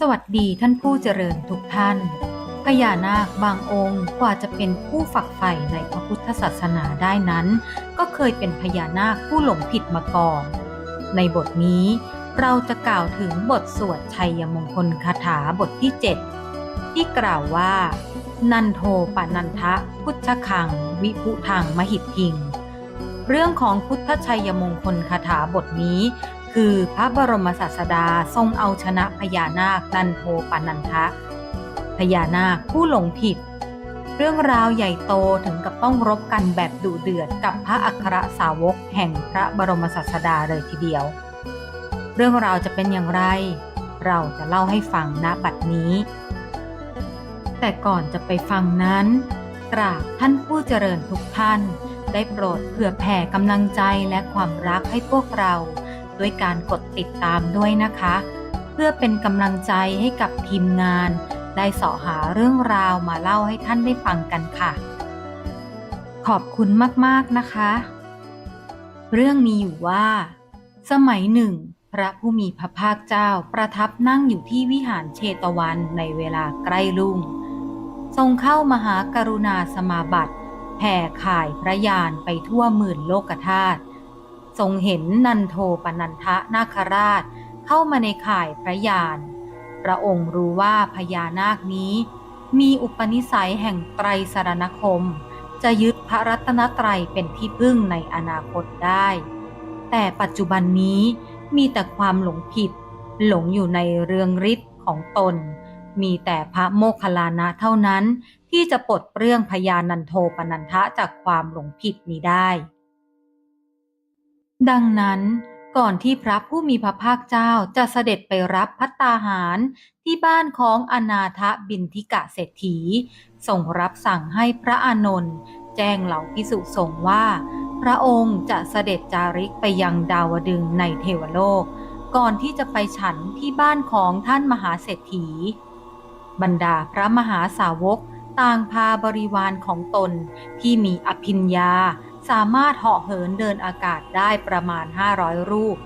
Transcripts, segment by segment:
สวัสดีท่านผู้เจริญทุกท่าน พญานาคบางองค์กว่าจะเป็นผู้ฝักใฝ่ในพระพุทธศาสนาได้นั้น ก็เคยเป็นพญานาคผู้หลงผิดมาก่อน ในบทนี้เราจะกล่าวถึงบทสวดชัยมงคลคาถาบทที่ 7 ที่กล่าวว่า นันโทปนันทะพุทธคัง วิพุทังมหิทธิง เรื่องของพุทธชัยมงคลคาถาบทนี้ คือพระบรมศาสดาทรงเอาชนะพญานาคนันโทปนันทะ พญานาคผู้หลงผิด เรื่องราวใหญ่โตถึงกับต้องรบกันแบบดุเดือดกับพระอัครสาวกแห่งพระบรมศาสดาเลยทีเดียว เรื่องราวจะเป็นอย่างไร เราจะเล่าให้ฟังณบัดนี้ แต่ก่อนจะไปฟังนั้นกราบท่านผู้เจริญทุกท่าน ได้โปรดเผื่อแผ่กำลังใจและความรักให้พวกเรา ด้วยการกดติดตามด้วยนะคะ เพื่อเป็นกำลังใจให้กับทีมงาน ได้เสาะหาเรื่องราวมาเล่าให้ท่านได้ฟังกันค่ะ ขอบคุณมากๆนะคะ เรื่องมีอยู่ว่า สมัยหนึ่ง พระผู้มีพระภาคเจ้าประทับนั่งอยู่ที่วิหารเชตวันในเวลาใกล้รุ่ง ทรงเข้ามหากรุณาสมาบัติแผ่ข่ายพระยานไปทั่วหมื่นโลกธาตุ ทรงเห็นนันโทปนันทะนาคราช เข้ามาในข่ายพระยานพระองค์รู้ว่าพญานาคนี้ มีอุปนิสัยแห่งไตรสรณคม จะยึดพระรัตนตรัยเป็นที่พึ่งในอนาคตได้ แต่ปัจจุบันนี้มีแต่ความหลงผิด หลงอยู่ในเรืองฤทธิ์ของตน มีแต่พระโมคคัลลานะเท่านั้นที่จะปลดเปลื้องพญานันโทปนันทะจากความหลงผิดนี้ได้ ดังนั้นก่อนที่พระผู้มีพระภาคเจ้าจะเสด็จไปรับพัตตาหารที่บ้านของอนาถบินทิกะเศรษฐีทรงรับสั่งให้พระอานนท์แจ้งเหล่าพิสุสงฆ์ว่า พระองค์จะเสด็จจาริกไปยังดาวดึงในเทวโลก ก่อนที่จะไปฉันที่บ้านของท่านมหาเศรษฐี บรรดาพระมหาสาวกต่างพาบริวารของตนที่มีอภิญญา สามารถเหาะเหินเดินอากาศได้ประมาณ 500 รูป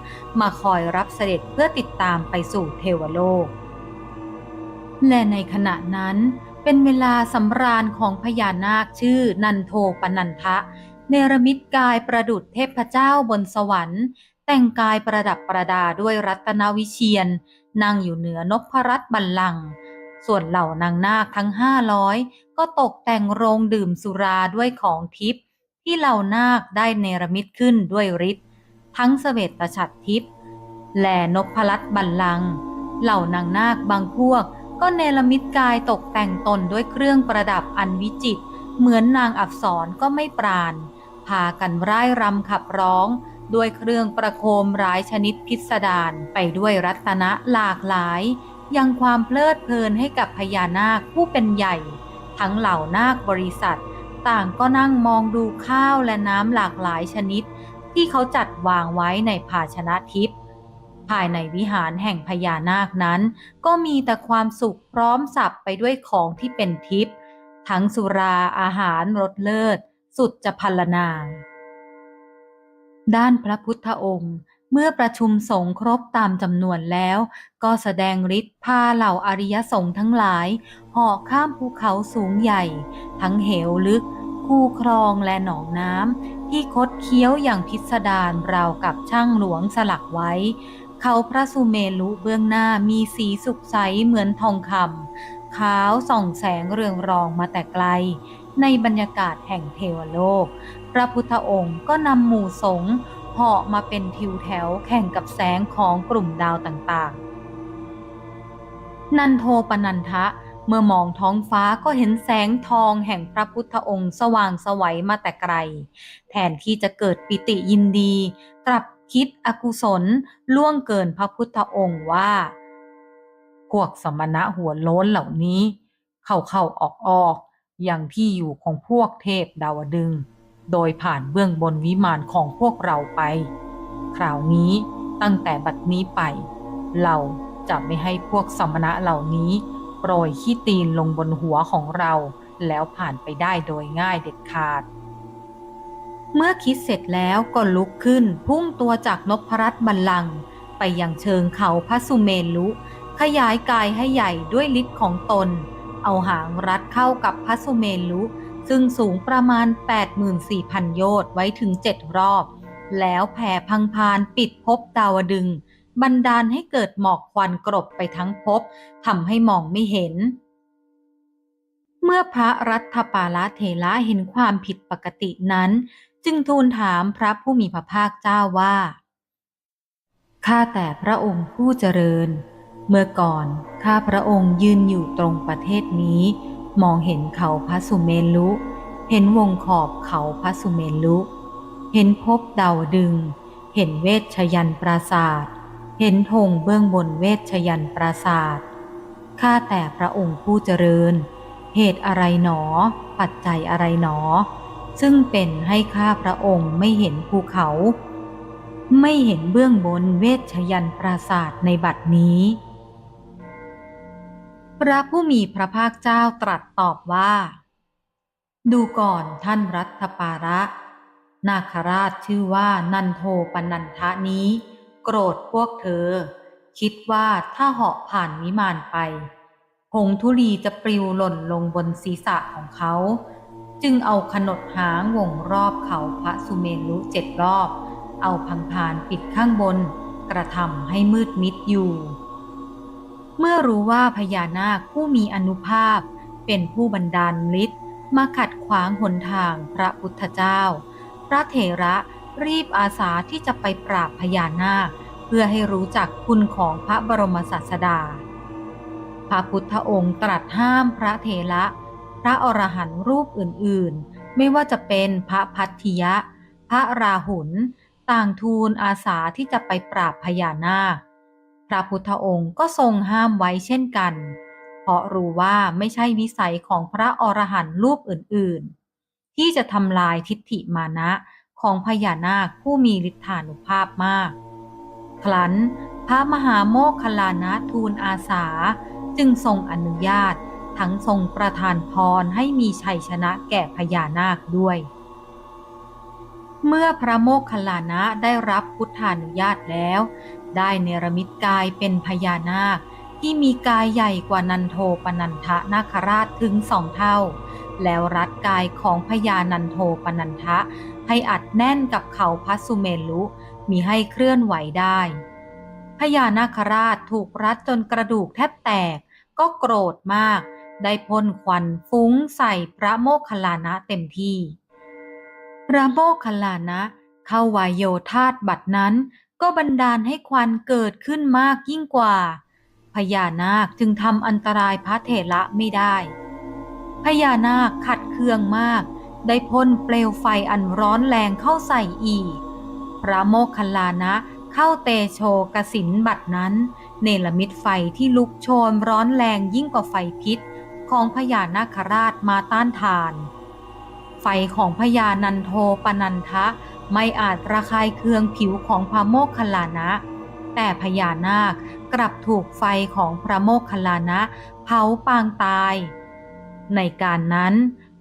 มาคอยรับเสด็จเพื่อติดตามไปสู่เทวโลก และในขณะนั้นเป็นเวลาสำราญของพญานาคชื่อนันโทปนันทะ เนรมิตกายประดุจเทพเจ้าบนสวรรค์ แต่งกายประดับประดาด้วยรัตนวิเชียน นั่งอยู่เหนือนพรัตน์บัลลังก์ส่วนเหล่านางนาคทั้งห้าร้อยก็ตกแต่งโรงดื่มสุราด้วยของทิพย์ ที่เหล่านาคได้เนรมิตขึ้นด้วยฤทธิ์ทั้งเสวตฉัตรทิพย์และนพรัตน์บัลลัง เหล่านางนาคบางพวก ก็เนรมิตกายตกแต่งตนด้วยเครื่องประดับอันวิจิตรเหมือนนางอับสรก็ไม่ปราณพากันร่ายรำขับร้อง ด้วยเครื่องประโคมร้ายชนิดพิสดารไปด้วยรัตนะหลากหลาย ยังความเพลิดเพลินให้กับพญานาคผู้เป็นใหญ่ ทั้งเหล่านาคบริษัท ต่างก็นั่งมองดูข้าวและน้ำหลากหลายชนิด ที่เขาจัดวางไว้ในภาชนะทิพย์ภายในวิหารแห่งพญานาคนั้น ก็มีแต่ความสุขพร้อมสับไปด้วยของที่เป็นทิพย์ทั้งสุราอาหารรสเลิศ สุดจะพัลนา ด้านพระพุทธองค์ เมื่อประชุมสงฆ์ครบตามจำนวนแล้ว ก็แสดงฤทธิ์พาเหล่าอริยสงฆ์ทั้งหลายห่อข้ามภูเขาสูงใหญ่ ทั้งเหวลึก คู่คลองและหนองน้ำที่คดเคี้ยวอย่างพิสดารราวกับช่างหลวงสลักไว้ เขาพระสุเมรุเบื้องหน้ามีสีสุกใสเหมือนทองคำขาวส่องแสงเรืองรองมาแต่ไกล ในบรรยากาศแห่งเทวโลก พระพุทธองค์ก็นำหมู่สงฆ์ เหาะมาเป็นทิวแถวแข่งกับแสงของกลุ่มดาวต่างๆ นันโทปนันทะเมื่อมองท้องฟ้าก็เห็นแสงทองแห่งพระพุทธองค์สว่างสวัยมาแต่ไกล แทนที่จะเกิดปิติยินดี กลับคิดอกุศลล่วงเกินพระพุทธองค์ว่า พวกสมณะหัวโล้นเหล่านี้ เข้าเข้าออกออกอย่างที่อยู่ของพวกเทพดาวดึง โดยผ่านเบื้องบนวิมานของพวกเราไป คราวนี้ตั้งแต่บัดนี้ไป เราจะไม่ให้พวกสมณะเหล่านี้โปรยขี้ตีนลงบนหัวของเรา แล้วผ่านไปได้โดยง่ายเด็ดขาด เมื่อคิดเสร็จแล้วก็ลุกขึ้นพุ่งตัวจากนพรัตน์บัลลังก์ไปยังเชิงเขาพระสุเมรุขยายกายให้ใหญ่ด้วยฤทธิ์ของตน เอาหางรัดเข้ากับพระสุเมรุ ซึ่งสูงประมาณ 84,000 โยชน์ไว้ถึงเจ็ดรอบ แล้วแผ่พังพานปิดภพดาวดึง บันดาลให้เกิดหมอกควันกรบไปทั้งภพทำให้มองไม่เห็น เมื่อพระรัฐปาลเถระเห็นความผิดปกตินั้น จึงทูลถามพระผู้มีพระภาคเจ้าว่าข้าแต่พระองค์ผู้เจริญ เมื่อก่อนข้าพระองค์ยืนอยู่ตรงประเทศนี้ มองเห็นเขาพระสุเมรุ เห็นวงขอบเขาพระสุเมรุ เห็นภพดาดึง เห็นเวชชยันปราศาสตร์เห็นธงเบื้องบนเวชชยันปราศาสตร์ข้าแต่พระองค์ผู้เจริญ เหตุอะไรหนอ ปัจจัยอะไรหนอ ซึ่งเป็นให้ข้าพระองค์ไม่เห็นภูเขา ไม่เห็นเบื้องบนเวชชยันปราศาสตร์ในบัดนี้ พระผู้มีพระภาคเจ้าตรัสตอบว่า ดูก่อนท่านรัฐปาระ นาคราชชื่อว่านันโทปนันทะนี้ โกรธพวกเธอ คิดว่าถ้าเหาะผ่านวิมานไปผงธุลีจะปลิวหล่นลงบนศีรษะของเขา จึงเอาขนดหางวงรอบเขาพระสุเมรุเจ็ดรอบ เอาพังพานปิดข้างบน กระทำให้มืดมิดอยู่ เมื่อรู้ว่าพญานาคผู้มีอนุภาพ เป็นผู้บันดาลฤทธิ์มาขัดขวางหนทางพระพุทธเจ้า พระเถระรีบอาสาที่จะไปปราบพญานาค เพื่อให้รู้จักคุณของพระบรมศาสดา พระพุทธองค์ตรัสห้ามพระเถระ พระอรหันต์รูปอื่นๆ ไม่ว่าจะเป็นพระพัทธิยะ พระราหุลต่างทูลอาสาที่จะไปปราบพญานาค พระพุทธองค์ก็ทรงห้ามไว้เช่นกัน เพราะรู้ว่าไม่ใช่วิสัยของพระอรหันต์รูปอื่นๆ ที่จะทำลายทิฏฐิมานะของพญานาคผู้มีฤทธานุภาพมาก ครั้นพระมหาโมคคลลานะทูลอาสาจึงทรงอนุญาตทั้งทรงประทานพรให้มีชัยชนะแก่พญานาคด้วย เมื่อพระโมคคัลลานะได้รับพุทธานุญาตแล้ว ได้เนรมิตกายเป็นพญานาค ที่มีกายใหญ่กว่านันโทปนันทะนาคราชถึงสองเท่า แล้วรัดกายของพญานันโทปนันทะ ให้อัดแน่นกับเขาพัสุเมลุมีให้เคลื่อนไหวได้พญานาคราชถูกรัดจนกระดูกแทบแตก ก็โกรธมาก ได้พ่นควันฟุ้งใส่พระโมคคัลลานะเต็มที่ พระโมคคัลลานะเข้าวายโยธาตบัดนั้น ก็บันดาลให้ควันเกิดขึ้นมากยิ่งกว่า พญานาคจึงทำอันตรายพระเถระไม่ได้ พญานาคขัดเคืองมาก ได้พ่นเปลวไฟอันร้อนแรงเข้าใส่อีก พระโมคคัลลานะเข้าเตโชกสินบัดนั้น เนรมิตไฟที่ลุกโชนร้อนแรงยิ่งกว่าไฟพิษของพญานาคราชมาต้านทาน ไฟของพญานันโทปนันทะ ไม่อาจระคายเคืองผิวของพระโมคคัลลานะ แต่พญานาคกลับถูกไฟของพระโมคคัลลานะเผาปางตาย ในการนั้น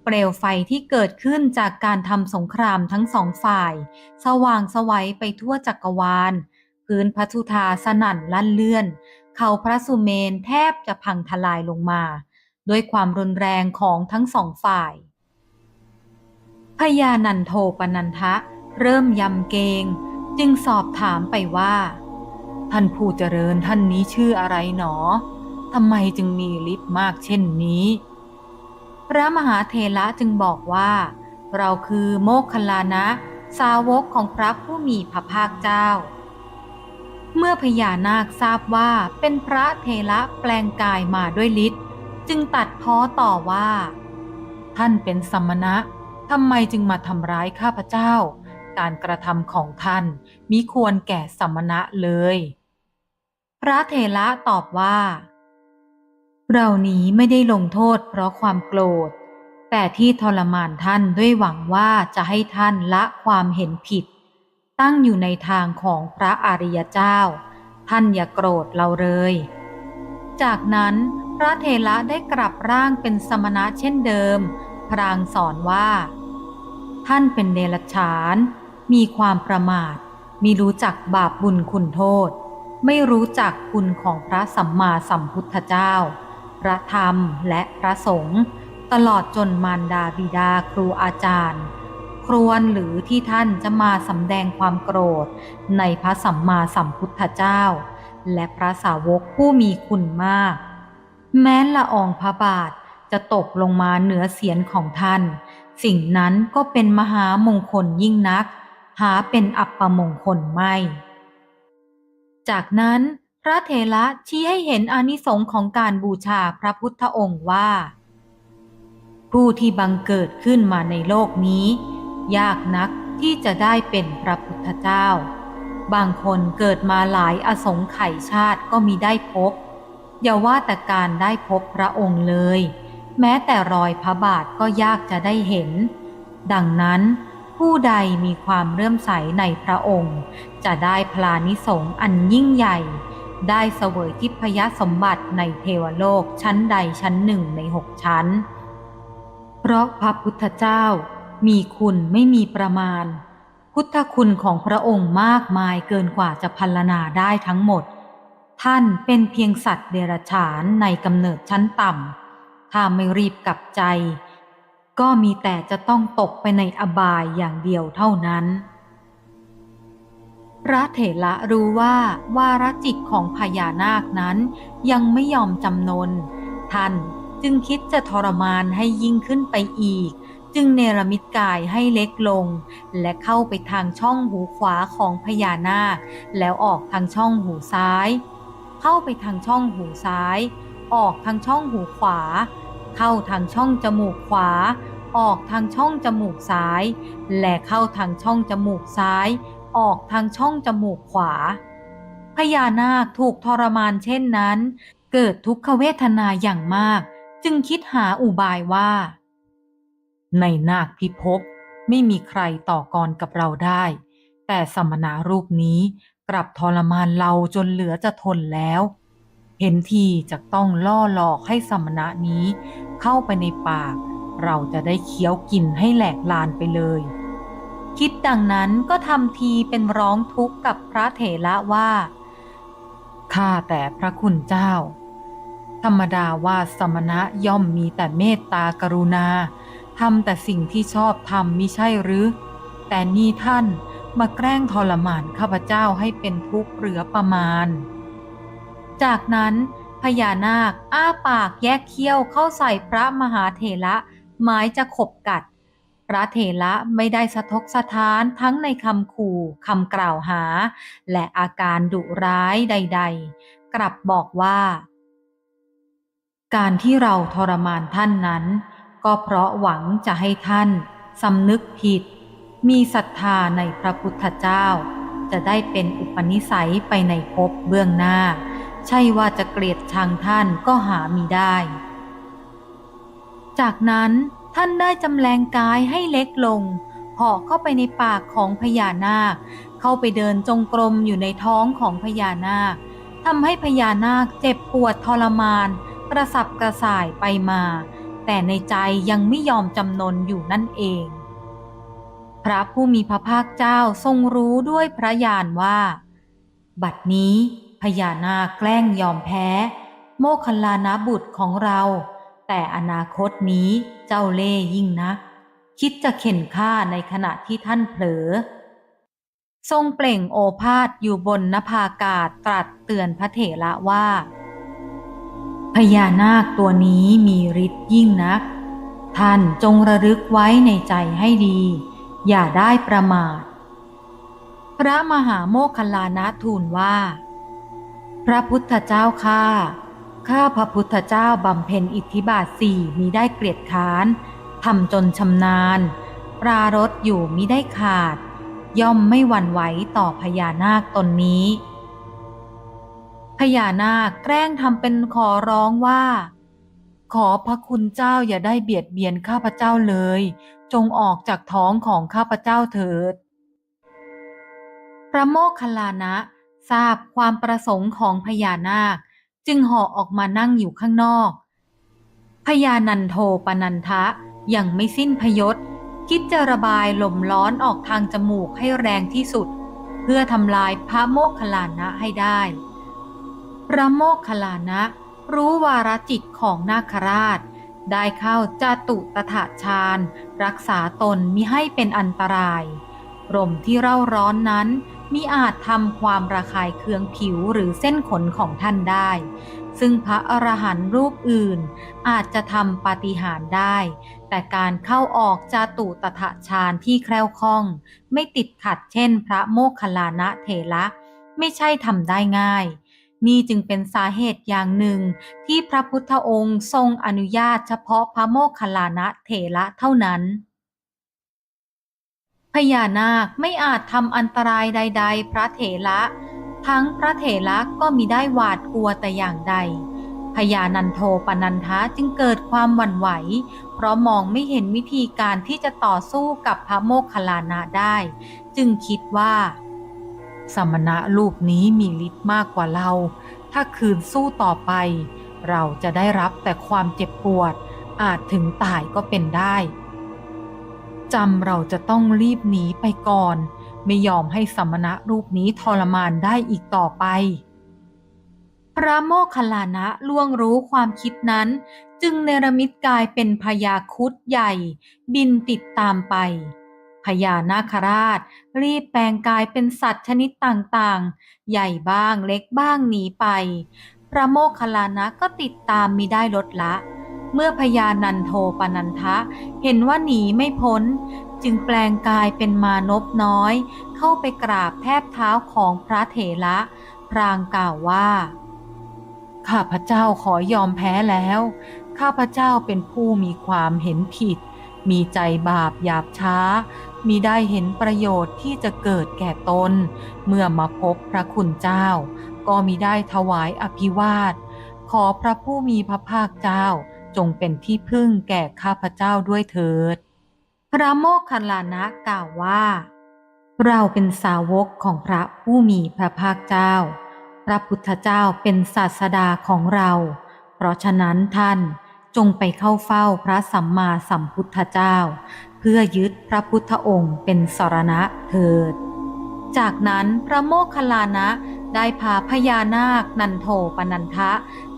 เปลวไฟที่เกิดขึ้นจากการทำสงครามทั้งสองฝ่าย สว่างสวัยไปทั่วจักรวาล พื้นพระสุธาสนั่นลั่นเลื่อน เขาพระสุเมนแทบจะพังทลายลงมา ด้วยความรุนแรงของทั้งสองฝ่ายพญานันโทปนันทะ เริ่มยำเกง จึงสอบถามไปว่า ท่านผู้เจริญท่านนี้ชื่ออะไรหนอทำไมจึงมีฤทธิ์มากเช่นนี้ พระมหาเทระจึงบอกว่า เราคือโมคคัลลานะ สาวกของพระผู้มีพระภาคเจ้า เมื่อพญานาคทราบว่าเป็นพระเทระแปลงกายมาด้วยฤทธิ์จึงตัดพ้อต่อว่า ท่านเป็นสมณะทำไมจึงมาทำร้ายข้าพเจ้า การกระทำของท่านมิควรแก่สมณะเลย พระเทระตอบว่า เรานี้ไม่ได้ลงโทษเพราะความโกรธ แต่ที่ทรมานท่านด้วยหวังว่าจะให้ท่านละความเห็นผิด ตั้งอยู่ในทางของพระอริยเจ้า ท่านอย่าโกรธเราเลย จากนั้นพระเทระได้กลับร่างเป็นสมณะเช่นเดิม พรางสอนว่าท่านเป็นเดรัจฉาน มีความประมาทมีรู้จักบาปบุญคุณโทษ ไม่รู้จักคุณของพระสัมมาสัมพุทธเจ้า พระธรรมและพระสงฆ์ตลอดจนมารดาบิดาครูอาจารย์ ครวนหรือที่ท่านจะมาสำแดงความโกรธ ในพระสัมมาสัมพุทธเจ้า และพระสาวกผู้มีคุณมาก แม้ละอองพระบาทจะตกลงมาเหนือเสียนของท่าน สิ่งนั้นก็เป็นมหามงคลยิ่งนัก หาเป็นอัปมงคลไม่ จากนั้นพระเถระชี้ให้เห็นอนิสงส์ของการบูชาพระพุทธองค์ว่า ผู้ที่บังเกิดขึ้นมาในโลกนี้ ยากนักที่จะได้เป็นพระพุทธเจ้า บางคนเกิดมาหลายอสงไขยชาติก็มีได้พบ อย่าว่าแต่การได้พบพระองค์เลย แม้แต่รอยพระบาทก็ยากจะได้เห็น ดังนั้น ผู้ใดมีความเลื่มใสในพระองค์ จะได้พลานิสงอันยิ่งใหญ่ ได้เสวยทิพยสมบัติในเทวโลกชั้นใดชั้นหนึ่งในหกชั้น เพราะพระพุทธเจ้ามีคุณไม่มีประมาณ พุทธคุณของพระองค์มากมายเกินกว่าจะพรรณนาได้ทั้งหมด ท่านเป็นเพียงสัตว์เดรัจฉานในกำเนิดชั้นต่ำถ้าไม่รีบกลับใจ ก็มีแต่จะต้องตกไปในอบายอย่างเดียวเท่านั้น พระเถระรู้ว่าวาระจิตของพญานาคนั้นยังไม่ยอมจำนน ท่านจึงคิดจะทรมานให้ยิ่งขึ้นไปอีก จึงเนรมิตกายให้เล็กลง และเข้าไปทางช่องหูขวาของพญานาค แล้วออกทางช่องหูซ้าย เข้าไปทางช่องหูซ้าย ออกทางช่องหูขวา เข้าทางช่องจมูกขวา ออกทางช่องจมูกซ้าย และเข้าทางช่องจมูกซ้าย ออกทางช่องจมูกขวา พญานาคถูกทรมานเช่นนั้น เกิดทุกขเวทนาอย่างมาก จึงคิดหาอุบายว่า ในนาคพิภพไม่มีใครต่อกรกับเราได้ แต่สมณะรูปนี้กลับทรมานเราจนเหลือจะทนแล้ว เห็นทีจะต้องล่อหลอกให้สมณะนี้เข้าไปในปาก เราจะได้เคี้ยวกินให้แหลกลานไปเลย คิดดังนั้นก็ทำทีเป็นร้องทุกข์กับพระเถระว่า ข้าแต่พระคุณเจ้า ธรรมดาว่าสมณะย่อมมีแต่เมตตากรุณาทำแต่สิ่งที่ชอบทำมิใช่หรือ แต่นี่ท่านมาแกล้งทรมานข้าพเจ้าให้เป็นทุกข์เหลือประมาณ จากนั้นพญานาคอ้าปากแยกเขี้ยวเข้าใส่พระมหาเถระ หมายจะขบกัด พระเถระไม่ได้สะทกสะท้านทั้งในคำขู่คำกล่าวหา และอาการดุร้ายใด ๆ กลับบอกว่า การที่เราทรมานท่านนั้น ก็เพราะหวังจะให้ท่านสำนึกผิด มีศรัทธาในพระพุทธเจ้า จะได้เป็นอุปนิสัยไปในภพเบื้องหน้า ใช่ว่าจะเกลียดชังท่านก็หามีได้ จากนั้นท่านได้จำแรงกายให้เล็กลงหาะเข้าไปในปากของพญานาค เข้าไปเดินจงกรมอยู่ในท้องของพญานาคทำให้พญานาคเจ็บปวดทรมาน กระสับกระส่ายไปมา แต่ในใจยังไม่ยอมจำนนอยู่นั่นเอง พระผู้มีพระภาคเจ้าทรงรู้ด้วยพระญาณว่า บัดนี้พญานาคแกล้งยอมแพ้ โมคคัลลานะบุตรของเรา แต่อนาคตนี้เจ้าเล่ยิ่งนัก คิดจะเข็นฆ่าในขณะที่ท่านเผลอ ทรงเปล่งโอภาษอยู่บนนภากาศตรัสเตือนพระเถระว่า พญานาคตัวนี้มีฤทธิ์ยิ่งนัก ท่านจงระลึกไว้ในใจให้ดี อย่าได้ประมาท พระมหาโมคคลลานะทูลว่า พระพุทธเจ้าข้า ข้าพระพุทธเจ้าบำเพ็ญอิทธิบาทสี่มีได้เกลียดค้านทำจนชำนาญ ปรารถอยู่มิได้ขาด ย่อมไม่หวั่นไหวต่อพญานาคตนนี้ พญานาคแกล้งทำเป็นขอร้องว่า ขอพระคุณเจ้าอย่าได้เบียดเบียนข้าพเจ้าเลย จงออกจากท้องของข้าพเจ้าเถิด พระโมคคัลลานะทราบความประสงค์ของพญานาค จึงหาะออกมานั่งอยู่ข้างนอก พญานันโทปนันทะยังไม่สิ้นพยศ คิดจะระบายลมร้อนออกทางจมูกให้แรงที่สุด เพื่อทำลายพระโมคคัลลานะให้ได้ พระโมคคัลลานะรู้วาระจิตของนาคราช ได้เข้าจาตุตถาฌานรักษาตนมิให้เป็นอันตรายลมที่เร่าร้อนนั้น มิอาจทำความระคายเคืองผิวหรือเส้นขนของท่านได้ ซึ่งพระอรหันต์รูปอื่นอาจจะทำปาฏิหาริย์ได้ แต่การเข้าออกจาตุตถาฌานที่แคล่วคล่อง ไม่ติดขัดเช่น พระโมคคัลลานะเถระไม่ใช่ทำได้ง่ายนี่จึงเป็นสาเหตุอย่างหนึ่งที่พระพุทธองค์ทรงอนุญาตเฉพาะพระโมคคัลลานะเถระเท่านั้น พญานาคไม่อาจทำอันตรายใด ๆ พระเถระ ทั้งพระเถระก็มิได้หวาดกลัวแต่อย่างใด พญานันโทปนันทะจึงเกิดความหวั่นไหว เพราะมองไม่เห็นวิธีการที่จะต่อสู้กับพระโมคคัลลานะได้ จึงคิดว่า สมณะรูปนี้มีฤทธิ์มากกว่าเรา ถ้าคืนสู้ต่อไป เราจะได้รับแต่ความเจ็บปวด อาจถึงตายก็เป็นได้ จำเราจะต้องรีบหนีไปก่อน ไม่ยอมให้สมณะรูปนี้ทรมานได้อีกต่อไป พระโมคคัลลานะล่วงรู้ความคิดนั้น จึงเนรมิตกายเป็นพญาคุดใหญ่ บินติดตามไปพญานาคราช รีบแปลงกายเป็นสัตว์ชนิดต่างๆ ใหญ่บ้างเล็กบ้างหนีไป พระโมคคัลลานะก็ติดตามมิได้ลดละ เมื่อพญานันโทปนันทะ เห็นว่าหนีไม่พ้น จึงแปลงกายเป็นมานพน้อย เข้าไปกราบแทบเท้าของพระเถระ พรางกล่าวว่า ข้าพเจ้าขอยอมแพ้แล้ว ข้าพเจ้าเป็นผู้มีความเห็นผิด มีใจบาปหยาบช้า มีได้เห็นประโยชน์ที่จะเกิดแก่ตน เมื่อมาพบพระคุณเจ้า ก็มีได้ถวายอภิวาท ขอพระผู้มีพระภาคเจ้า จงเป็นที่พึ่งแก่ข้าพเจ้าด้วยเถิด พระโมคคัลลานะกล่าวว่า เราเป็นสาวกของพระผู้มีพระภาคเจ้า พระพุทธเจ้าเป็นศาสดาของเรา เพราะฉะนั้นท่านจงไปเข้าเฝ้าพระสัมมาสัมพุทธเจ้า เพื่อยึดพระพุทธองค์เป็นสรณะเถิด จากนั้นพระโมคคัลลานะได้พาพญานาคนันโทปนันทะ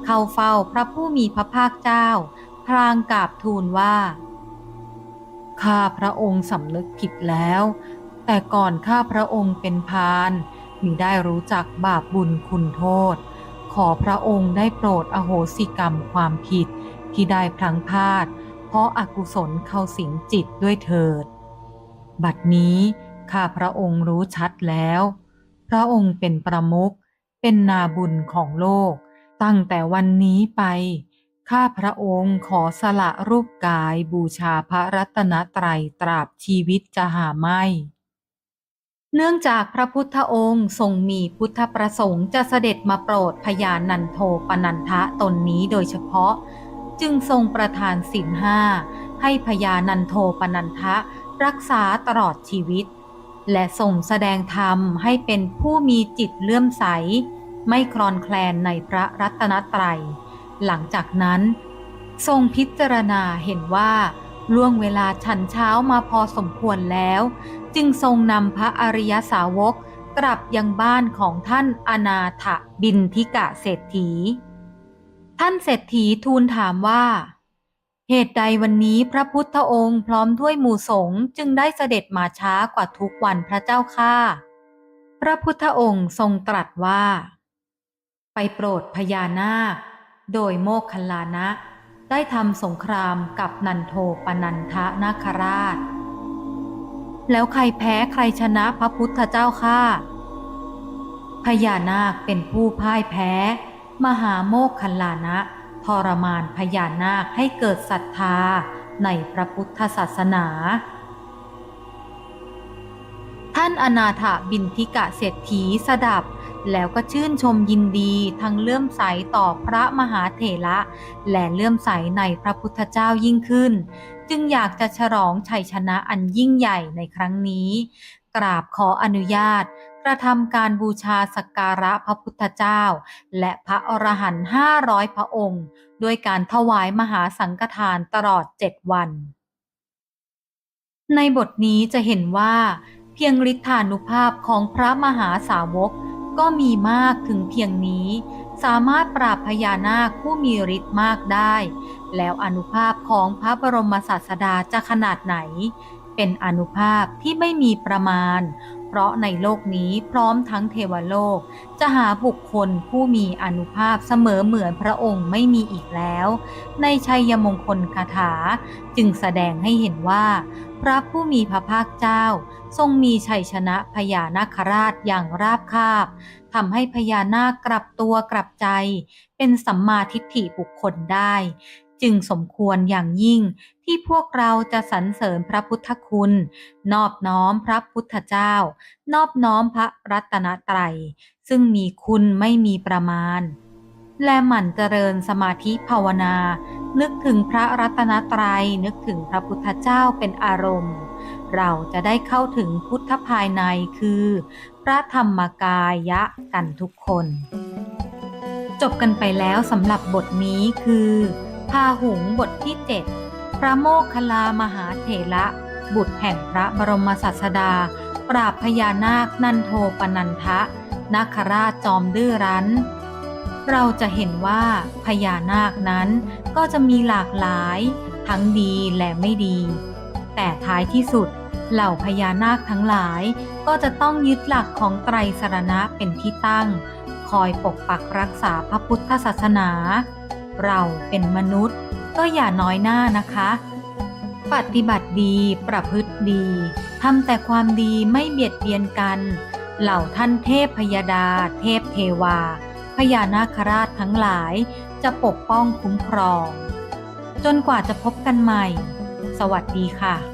เข้าเฝ้าพระผู้มีพระภาคเจ้า พลางกราบทูลว่า ข้าพระองค์สำนึกผิดแล้ว แต่ก่อนข้าพระองค์เป็นพานมิได้รู้จักบาปบุญคุณโทษ ขอพระองค์ได้โปรดอโหสิกรรมความผิดที่ได้พลังพลาด เพราะอากุศลเข้าสิงจิตด้วยเถิด บัดนี้ข้าพระองค์รู้ชัดแล้ว พระองค์เป็นประมุขเป็นนาบุญของโลก ตั้งแต่วันนี้ไป ข้าพระองค์ขอสละรูปกายบูชาพระรัตนตรัยตราบชีวิตจะหาไม่ เนื่องจากพระพุทธองค์ทรงมีพุทธประสงค์จะเสด็จมาโปรดพญานันโทปนันทะตนนี้โดยเฉพาะ จึงทรงประทานสินห้าให้พญานันโทปนันทะรักษาตลอดชีวิต และทรงแสดงธรรมให้เป็นผู้มีจิตเลื่อมใส ไม่คลอนแคลนในพระรัตนตรัย หลังจากนั้น ทรงพิจารณาเห็นว่าล่วงเวลาฉันเช้ามาพอสมควรแล้ว จึงทรงนำพระอริยสาวกกลับยังบ้านของท่านอนาถบินทิกะเศรษฐี ท่านเศรษฐีทูลถามว่า เหตุใดวันนี้พระพุทธองค์พร้อมด้วยหมู่สงฆ์จึงได้เสด็จมาช้ากว่าทุกวันพระเจ้าค่าพระพุทธองค์ทรงตรัสว่า ไปโปรดพญานาค โดยโมคคลานะ ได้ทำสงครามกับนันโทปนันทนาคราช แล้วใครแพ้ใครชนะพระพุทธเจ้าข้าพญานาคเป็นผู้พ่ายแพ้ มหาโมคคัลลานะทรมานพญานาคให้เกิดศรัทธาในพระพุทธศาสนา ท่านอนาถบินทิกะเศรษฐีสดับ แล้วก็ชื่นชมยินดีทั้งเลื่อมใสต่อพระมหาเถระ และเลื่อมใสในพระพุทธเจ้ายิ่งขึ้น จึงอยากจะฉลองชัยชนะอันยิ่งใหญ่ในครั้งนี้ กราบขออนุญาต กระทำการบูชาสักการะพระพุทธเจ้า และพระอรหันต์ห้าร้อยพระองค์ ด้วยการถวายมหาสังฆทานตลอดเจ็ดวัน ในบทนี้จะเห็นว่าเพียงฤทธานุภาพของพระมหาสาวก ก็มีมากถึงเพียงนี้ สามารถปราบพญานาคผู้มีฤทธิ์มากได้ แล้วอนุภาพของพระบรมศาสดาจะขนาดไหน เป็นอนุภาพที่ไม่มีประมาณ เพราะในโลกนี้พร้อมทั้งเทวโลก จะหาบุคคลผู้มีอนุภาพเสมอเหมือนพระองค์ไม่มีอีกแล้ว ในชัยมงคลคาถาจึงแสดงให้เห็นว่า พระผู้มีพระภาคเจ้า ทรงมีชัยชนะพญานาคราชอย่างราบคาบทำให้พญานาคกลับตัวกลับใจ เป็นสัมมาทิฏฐิบุคคลได้ จึงสมควรอย่างยิ่งที่พวกเราจะสรรเสริญพระพุทธคุณ นอบน้อมพระพุทธเจ้า นอบน้อมพระรัตนตรัย ซึ่งมีคุณไม่มีประมาณ และหมั่นเจริญสมาธิภาวนา นึกถึงพระรัตนตรัยนึกถึงพระพุทธเจ้าเป็นอารมณ์ เราจะได้เข้าถึงพุทธภายในคือ พระธรรมกายะกันทุกคน จบกันไปแล้วสำหรับบทนี้คือ พาหุงบทที่ 7 พระโมคคัลลามหาเถระ บุตรแห่งพระบรมศาสดา ปราบพญานาคนันโทปนันทะนาคราชจอมดื้อรั้น เราจะเห็นว่าพญานาคนั้นก็จะมีหลากหลาย ทั้งดีและไม่ดี แต่ท้ายที่สุดเหล่าพญานาคทั้งหลายก็จะต้องยึดหลักของไตรสรณะเป็นที่ตั้ง คอยปกปักรักษาพระพุทธศาสนา เราเป็นมนุษย์ก็อย่าน้อยหน้านะคะ ปฏิบัติดีประพฤติดีทำแต่ความดีไม่เบียดเบียนกัน เหล่าท่านเทพพยดา เทพเทวา พญานาคราชทั้งหลายจะปกป้องคุ้มครอง จนกว่าจะพบกันใหม่ สวัสดีค่ะ